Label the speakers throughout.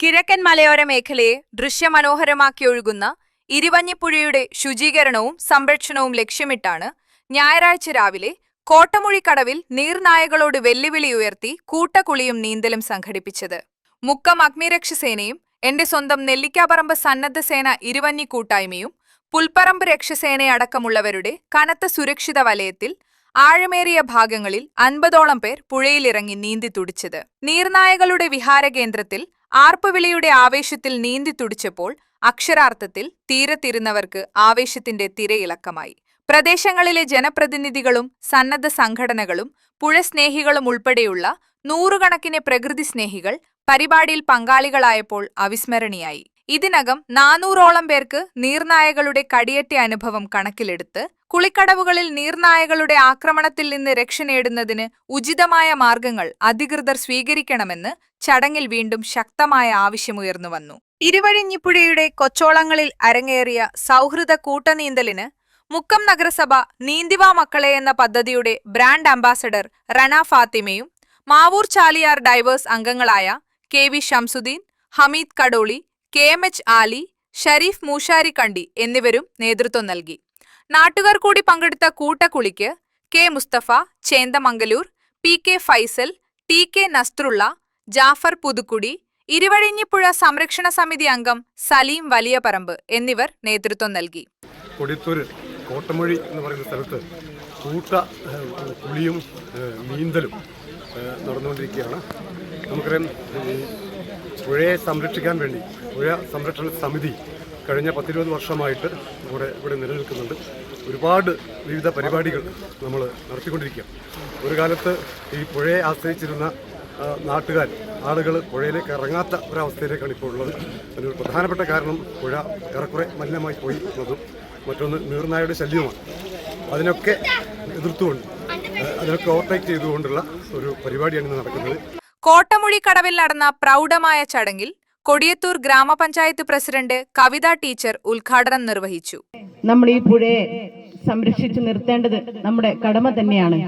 Speaker 1: കിഴക്കൻ മലയോര മേഖലയെ ദൃശ്യമനോഹരമാക്കി ഒഴുകുന്ന ഇരുവഞ്ഞിപ്പുഴയുടെ ശുചീകരണവും സംരക്ഷണവും ലക്ഷ്യമിട്ടാണ് ഞായറാഴ്ച രാവിലെ കോട്ടമുഴിക്കടവിൽ നീർനായകളോട് വെല്ലുവിളി ഉയർത്തി കൂട്ടക്കുളിയും നീന്തലും സംഘടിപ്പിച്ചത്. മുക്കം അഗ്നിരക്ഷസേനയും എന്റെ സ്വന്തം നെല്ലിക്കാപറമ്പ് സന്നദ്ധ സേന ഇരുവഞ്ഞി കൂട്ടായ്മയും പുൽപ്പറമ്പ് രക്ഷസേനയടക്കമുള്ളവരുടെ കനത്ത സുരക്ഷിത വലയത്തിൽ ആഴമേറിയ ഭാഗങ്ങളിൽ അൻപതോളം പേർ പുഴയിലിറങ്ങി നീന്തി തുടിച്ചത്. നീർനായകളുടെ വിഹാരകേന്ദ്രത്തിൽ ആർപ്പുവിളിയുടെ ആവേശത്തിൽ നീന്തി തുടിച്ചപ്പോൾ അക്ഷരാർത്ഥത്തിൽ തീരത്തിരുന്നവർക്ക് ആവേശത്തിന്റെ തിരയിളക്കമായി പ്രദേശങ്ങളിലെ ജനപ്രതിനിധികളും സന്നദ്ധ സംഘടനകളും പുഴസ്നേഹികളും ഉൾപ്പെടെയുള്ള നൂറുകണക്കിന് പ്രകൃതി സ്നേഹികൾ പരിപാടിയിൽ പങ്കാളികളായപ്പോൾ അവിസ്മരണീയായി. ഇതിനകം നാനൂറോളം പേർക്ക് നീർനായകളുടെ കടിയേറ്റ അനുഭവം കണക്കിലെടുത്ത് കുളിക്കടവുകളിൽ നീർനായകളുടെ ആക്രമണത്തിൽ നിന്ന് രക്ഷ നേടുന്നതിന് ഉചിതമായ മാർഗങ്ങൾ അധികൃതർ സ്വീകരിക്കണമെന്ന് ചടങ്ങിൽ വീണ്ടും ശക്തമായ ആവശ്യമുയർന്നു വന്നു. ഇരുവഴിഞ്ഞിപ്പുഴയുടെ കൊച്ചോളങ്ങളിൽ അരങ്ങേറിയ സൗഹൃദ കൂട്ടനീന്തലിന് മുക്കം നഗരസഭ നീന്തിവാ മക്കളെ എന്ന പദ്ധതിയുടെ ബ്രാൻഡ് അംബാസഡർ റന ഫാത്തിമയും മാവൂർ ചാലിയാർ ഡൈവേഴ്സ് അംഗങ്ങളായ K V Shamsuddin Hameed Kadoli K M H Ali Sharif Musharikkandi എന്നിവരും നേതൃത്വം നൽകി. നാട്ടുകാർ കൂടി പങ്കെടുത്ത കൂട്ടക്കുളിക്ക് K Mustafa Chendamangalur P K Faisal T K Nasrulla Jafar Puthukudi Iruvazhinjippuzha സംരക്ഷണ സമിതി അംഗം സലീം വലിയപറമ്പ് എന്നിവർ നേതൃത്വം നൽകി.
Speaker 2: കോട്ടമൊഴി എന്ന് പറയുന്ന സ്ഥലത്ത് കൂട്ട കുളിയും നീന്തലും നടന്നുകൊണ്ടിരിക്കുകയാണ്. നമുക്കറിയാം പുഴയെ സംരക്ഷിക്കാൻ വേണ്ടി പുഴ സംരക്ഷണ സമിതി കഴിഞ്ഞ പത്തിരുപത് വർഷമായിട്ട് ഇവിടെ ഇവിടെ നിലനിൽക്കുന്നുണ്ട്. ഒരുപാട് വിവിധ പരിപാടികൾ നമ്മൾ നടത്തിക്കൊണ്ടിരിക്കുക ഒരു കാലത്ത് ഈ പുഴയെ ആശ്രയിച്ചിരുന്ന നാട്ടുകാർ ആളുകൾ പുഴയിലേക്ക് ഇറങ്ങാത്ത ഒരവസ്ഥയിലേക്കാണ് ഇപ്പോൾ ഉള്ളത്. അതിനൊരു പ്രധാനപ്പെട്ട കാരണം പുഴ ഏറെക്കുറെ മലിനമായി പോയി എന്നതും മറ്റൊന്ന് നീർനായയുടെ ശല്യവുമാണ്. അതിനൊക്കെ എതിർത്തുകൊണ്ട് അതിനൊക്കെ ഓവർടേക്ക് ചെയ്തുകൊണ്ടുള്ള ഒരു പരിപാടിയാണ് ഇന്ന് നടക്കുന്നത്.
Speaker 1: കോട്ടമുഴി കടവിൽ നടന്ന പ്രൗഢമായ ചടങ്ങിൽ കൊടിയത്തൂർ ഗ്രാമപഞ്ചായത്ത് പ്രസിഡന്റ് കവിത ടീച്ചർ ഉദ്ഘാടനം നിർവഹിച്ചു.
Speaker 3: നമ്മൾ ഈ പുഴയെ സംരക്ഷിച്ചു നിർത്തേണ്ടത് നമ്മുടെ കടമ തന്നെയാണ്.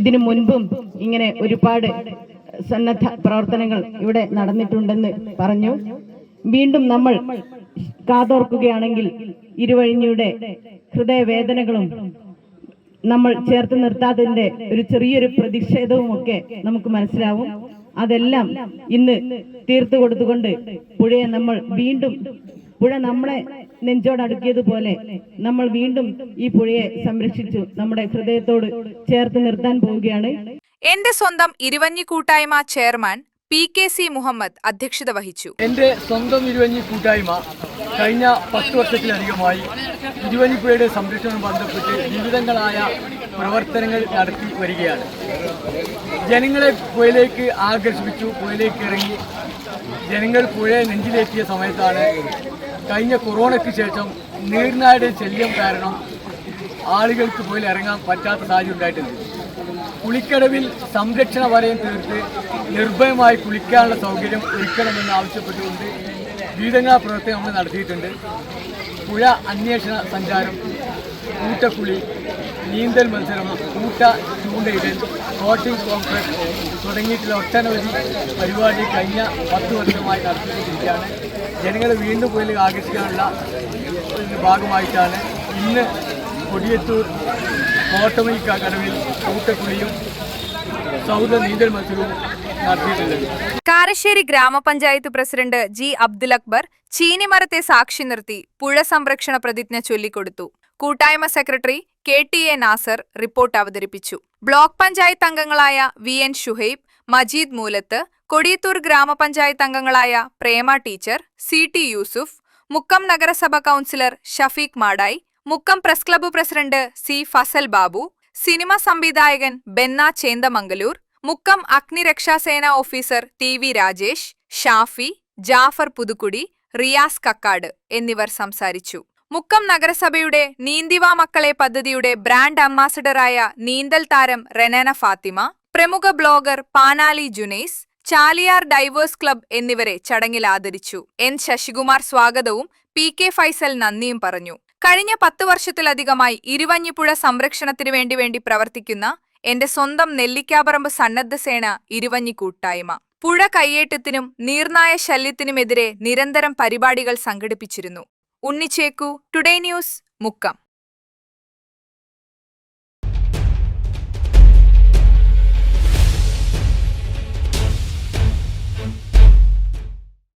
Speaker 3: ഇതിനു മുൻപും ഇങ്ങനെ ഒരുപാട് സന്നദ്ധ പ്രവർത്തനങ്ങൾ ഇവിടെ നടന്നിട്ടുണ്ടെന്ന് പറഞ്ഞു. വീണ്ടും നമ്മൾ കാതോർക്കുകയാണെങ്കിൽ ഇരുവഴിഞ്ഞിയുടെ ഹൃദയവേദനകളും നമ്മൾ ചേർത്ത് നിർത്താതിന്റെ ഒരു ചെറിയൊരു പ്രതിഷേധവും ഒക്കെ നമുക്ക് മനസ്സിലാവും. അതെല്ലാം ഇന്ന് തീർത്തു കൊടുത്തുകൊണ്ട് പുഴയെ നമ്മൾ വീണ്ടും പുഴ നമ്മളെ നെഞ്ചോടടുക്കിയതുപോലെ നമ്മൾ വീണ്ടും ഈ പുഴയെ സംരക്ഷിച്ചു നമ്മുടെ ഹൃദയത്തോട് ചേർത്ത് നിർത്താൻ പോവുകയാണ്.
Speaker 1: എന്റെ സ്വന്തം ഇരുവഞ്ഞി കൂട്ടായ്മ chairman P K C Muhammad അധ്യക്ഷത വഹിച്ചു.
Speaker 4: എന്റെ സ്വന്തം ഇരുവഞ്ഞി കൂട്ടായ്മ കഴിഞ്ഞ പത്ത് വർഷത്തിലധികമായി ഇരുവഞ്ഞിപ്പുഴയുടെ സംരക്ഷണം ബന്ധപ്പെട്ട് വിവിധങ്ങളായ പ്രവർത്തനങ്ങൾ നടത്തി വരികയാണ്. ജനങ്ങളെ പുഴയിലേക്ക് ആകർഷിപ്പിച്ചു പുഴയിലേക്ക് ഇറങ്ങി. ജനങ്ങൾ പുഴ നെഞ്ചിലെത്തിയ സമയത്താണ് കഴിഞ്ഞ കൊറോണയ്ക്ക് ശേഷം നീർനായുടെ ശല്യം കാരണം ആളുകൾക്ക് പോയി ഇറങ്ങാൻ പറ്റാത്ത സാഹചര്യം ഉണ്ടായിട്ടുണ്ട്. കുളിക്കടവിൽ സംരക്ഷണ വലയം തീർത്ത് നിർഭയമായി കുളിക്കാനുള്ള സൗകര്യം ഒരുക്കണമെന്ന് ആവശ്യപ്പെട്ടുകൊണ്ട് വീടങ്ങാ പ്രവർത്തനം നമ്മൾ നടത്തിയിട്ടുണ്ട്. പുഴ അന്വേഷണ സഞ്ചാരം കൂട്ടക്കുളി നീന്തൽ മത്സരം കൂട്ട ചൂണ്ടയിടൽ ബോട്ടിംഗ് കോൺഫറൻസ് തുടങ്ങിയിട്ടുള്ള ഒട്ടനവധി പരിപാടി കഴിഞ്ഞ പത്ത് വർഷമായി നടത്തിക്കൊണ്ടിരിക്കുകയാണ്. ജനങ്ങളെ വീണ്ടും പോയി ആകർഷിക്കാനുള്ള ഭാഗമായിട്ടാണ് ഇന്ന് കൊടിയത്തൂർ കോട്ടമൈക്ക കടവിൽ കൂട്ടക്കുളിയും
Speaker 1: കാരശ്ശേരി ഗ്രാമപഞ്ചായത്ത് പ്രസിഡന്റ് ജി അബ്ദുൽ അക്ബർ ചീനിമരത്തെ സാക്ഷി നിർത്തി പുഴ സംരക്ഷണ പ്രതിജ്ഞ ചൊല്ലിക്കൊടുത്തു. കൂട്ടായ്മ secretary K T A Nasar report അവതരിപ്പിച്ചു. ബ്ലോക്ക് പഞ്ചായത്ത് അംഗങ്ങളായ വി എൻ ഷുഹൈബ് മജീദ് മൂലത്ത് കൊടിയത്തൂർ ഗ്രാമപഞ്ചായത്ത് അംഗങ്ങളായ Prema teacher C T Yusuf Mukkam നഗരസഭ councillor Shafeeq Madayi Mukkam press club president C Fasal Babu cinema സംവിധായകൻ Benna Chennamangallur Mukkam അഗ്നിരക്ഷാസേന officer T V Rajesh Shafi Jafar Puthukudi Riyas Kakkad എന്നിവർ സംസാരിച്ചു. മുക്കം നഗരസഭയുടെ നീന്തിവാ മക്കളെ പദ്ധതിയുടെ ബ്രാൻഡ് അംബാസഡറായ നീന്തൽ താരം റെനന ഫാത്തിമ പ്രമുഖ blogger Panali Junais Chaliyar divers club എന്നിവരെ ചടങ്ങിൽ ആദരിച്ചു. എൻ ശശികുമാർ സ്വാഗതവും പി കെ ഫൈസൽ നന്ദിയും പറഞ്ഞു. കഴിഞ്ഞ പത്ത് വർഷത്തിലധികമായി ഇരുവഞ്ഞിപ്പുഴ സംരക്ഷണത്തിനു വേണ്ടി വേണ്ടി പ്രവർത്തിക്കുന്ന എന്റെ സ്വന്തം നെല്ലിക്കാപറമ്പ് സന്നദ്ധ സേന ഇരുവഞ്ഞി കൂട്ടായ്മ. പുഴ കയ്യേറ്റത്തിനും നീർനായ ശല്യത്തിനുമെതിരെ നിരന്തരം പരിപാടികൾ സംഘടിപ്പിച്ചിരുന്നു. Unnichekku today news Mukkam.